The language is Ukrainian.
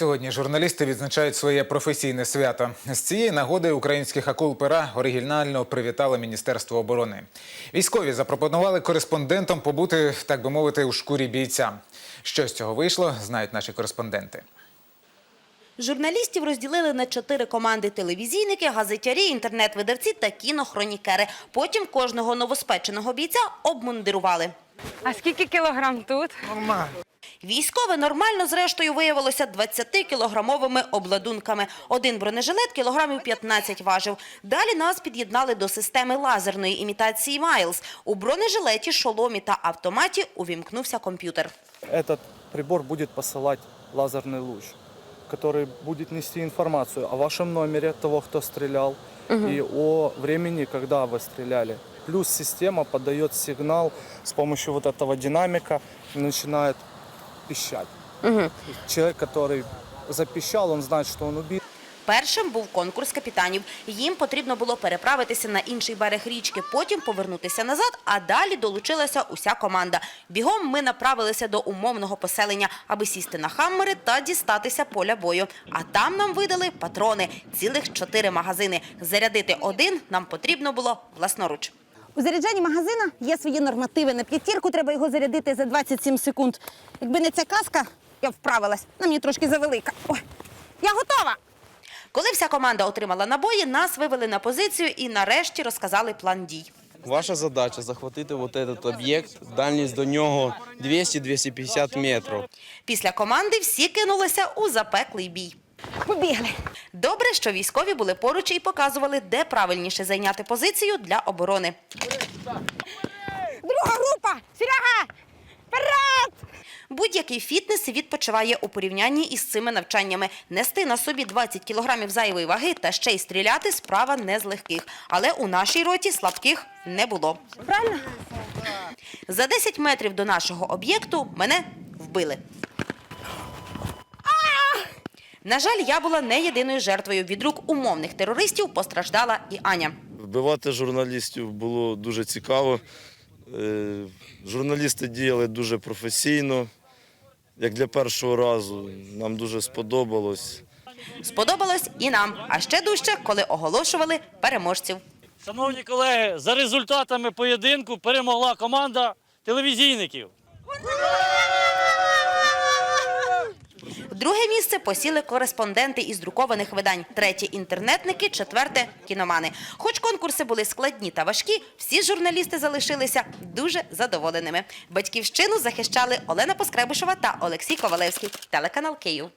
Сьогодні журналісти відзначають своє професійне свято. З цієї нагоди українських акул пера оригінально привітало Міністерство оборони. Військові запропонували кореспондентам побути, так би мовити, у шкурі бійця. Що з цього вийшло, знають наші кореспонденти. Журналістів розділили на чотири команди: телевізійники, газетярі, інтернет-видавці та кінохронікери. Потім кожного новоспеченого бійця обмундирували. А скільки кілограм тут? Військове нормально, зрештою, виявилося 20-кілограмовими обладунками. Один бронежилет кілограмів 15 важив. Далі нас під'єднали до системи лазерної імітації Майлз. У бронежилеті, шоломі та автоматі увімкнувся комп'ютер. Этот прибор будет посылать лазерный луч, который будет нести информацию о вашем номере, того, кто стрелял, и о времени, когда вы стреляли. Плюс система подает сигнал с помощью вот этого динамика и пищать. Человек, который запищал, он знает, что он убит. Першим був конкурс капітанів. Їм потрібно було переправитися на інший берег річки, потім повернутися назад, а далі долучилася уся команда. Бігом ми направилися до умовного поселення, аби сісти на хаммери та дістатися поля бою. А там нам видали патрони, цілих чотири магазини. Зарядити один нам потрібно було власноруч. У заряджанні магазина є свої нормативи. На п'ятірку треба його зарядити за 27 секунд. Якби не ця каска, я вправилась. Вона мені трошки завелика. Ой, я готова! Коли вся команда отримала набої, нас вивели на позицію і нарешті розказали план дій. Ваша задача захватити вот этот об'єкт. Дальність до нього 200-250 метрів. Після команди всі кинулися у запеклий бій. Побігли. Добре, що військові були поруч і показували, де правильніше зайняти позицію для оборони. Друга група! Серега! Вперед! Будь-який фітнес відпочиває у порівнянні із цими навчаннями. Нести на собі 20 кілограмів зайвої ваги та ще й стріляти справа не з легких. Але у нашій роті слабких не було. Правильно? За 10 метрів до нашого об'єкту мене вбили. На жаль, я була не єдиною жертвою. Від рук умовних терористів постраждала і Аня. Вбивати журналістів було дуже цікаво. Е, Журналісти діяли дуже професійно, як для першого разу. Нам дуже сподобалось. Сподобалось і нам, а ще дужче, коли оголошували переможців. Шановні колеги, за результатами поєдинку перемогла команда телевізійників. Друге місце посіли кореспонденти із друкованих видань, третє інтернетники, четверте кіномани. Хоч конкурси були складні та важкі, всі журналісти залишилися дуже задоволеними. Батьківщину захищали Олена Поскребушева та Олексій Ковалевський. Телеканал Київ.